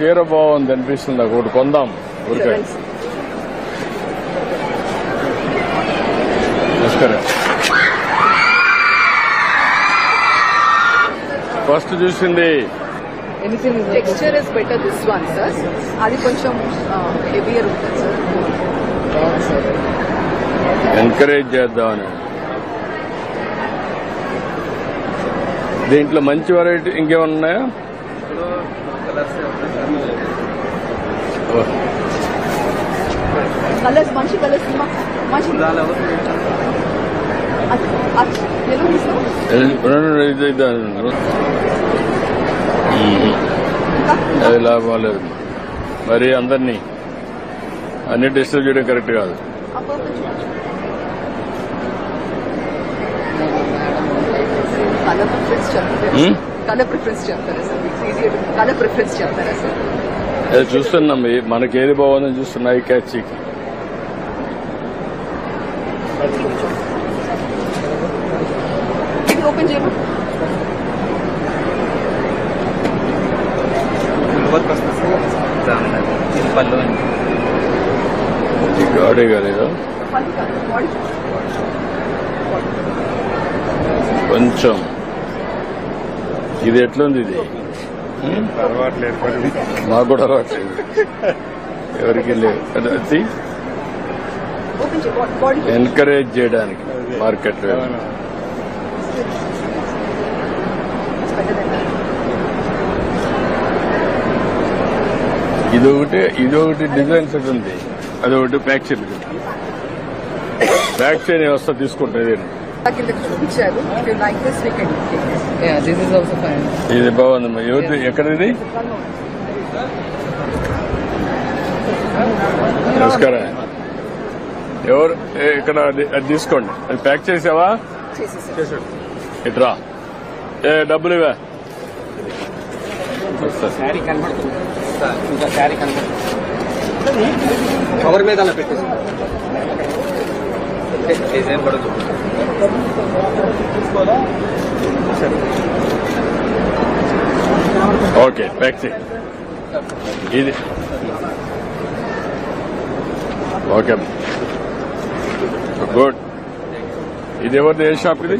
చీర బాగుంది అనిపిస్తుంది నాకు. ఒకటి కొందాం. ఊరికే. నమస్కారం. ఫస్ట్ చూసింది. Texture is better this one sir అది కొంచెం హెవియర్ ఉంటుంది సార్ ఎంకరేజ్ చేద్దామని. దీంట్లో మంచి వెరైటీ ఇంకేమన్నా ఉన్నాయా? కలర్స్ మంచి కలర్స్ మంచి. అది లాభం లేదు మరి అందరినీ అన్ని డిస్టర్బ్ చేయడం కరెక్ట్ కాదు. చూస్తున్నాం ఈ- మనకి ఏది బాగుందని చూస్తున్నాయి క్యాచ్ ఇది ఓపెన్ చేయమా? పళ్ళు గాడే కాలేదు కొంచెం. ఇది ఎట్లుంది ఇది? మాకు కూడా అలవాట్లేదు. ఎవరికి లేవు. అది ఎంకరేజ్ చేయడానికి మార్కెట్ ఇది ఒకటి ఇది ఒకటి డిజైన్ సెట్ ఉంది. అది ఒకటి ప్యాక్ చేయండి. ప్యాక్ చేయని వ్యవస్థ తీసుకుంటుంది ఇది బాగుంది ఎవరిది? ఎక్కడిది? నమస్కారం. ఎవరు? ఏ, ఇక్కడ అది తీసుకోండి. అది ప్యాక్ చేసావా? ఇట్రా ఏ డబ్బులు ఇవా కనబడుతుంది. మీద పెట్టేసి. డిజైన్ కూడా ఓకే ప్యాక్ ఇది. ఓకే. గుడ్ ఇది ఎవరిది? ఏ షాప్ ఇది?